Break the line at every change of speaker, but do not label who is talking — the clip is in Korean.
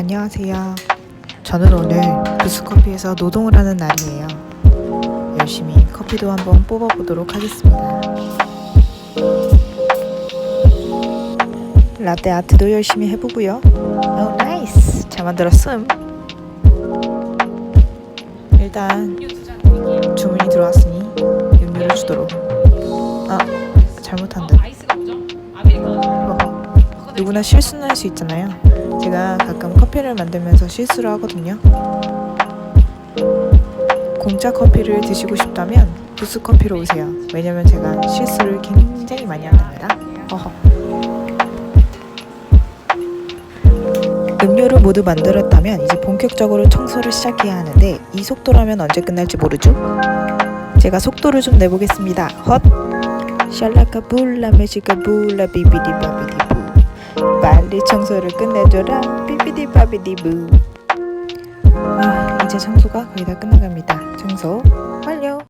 안녕하세요. 저는 오늘 부스커피에서 노동을 하는 날이에요. 열심히 커피도 한번 뽑아보도록 하겠습니다. 라떼 아트도 열심히 해보고요. 오, 나이스! 잘 만들었음. 일단 주문이 들어왔으니 음료를 주도록. 아, 잘못한 듯. 누구나 실수는 할 수 있잖아요. 제가 가끔 커피를 만들면서 실수를 하거든요. 공짜 커피를 드시고 싶다면 부스 커피로 오세요. 왜냐면 제가 실수를 굉장히 많이 한답니다. 어허. 음료를 모두 만들었다면 이제 본격적으로 청소를 시작해야 하는데 이 속도라면 언제 끝날지 모르죠? 제가 속도를 좀 내보겠습니다. 헛! 샬라카 불라 메시카 불라 비비디 바비디 부 빨리 청소를 끝내줘라 비비디 바비디 부 아, 이제 청소가 거의 다 끝나갑니다. 청소 완료.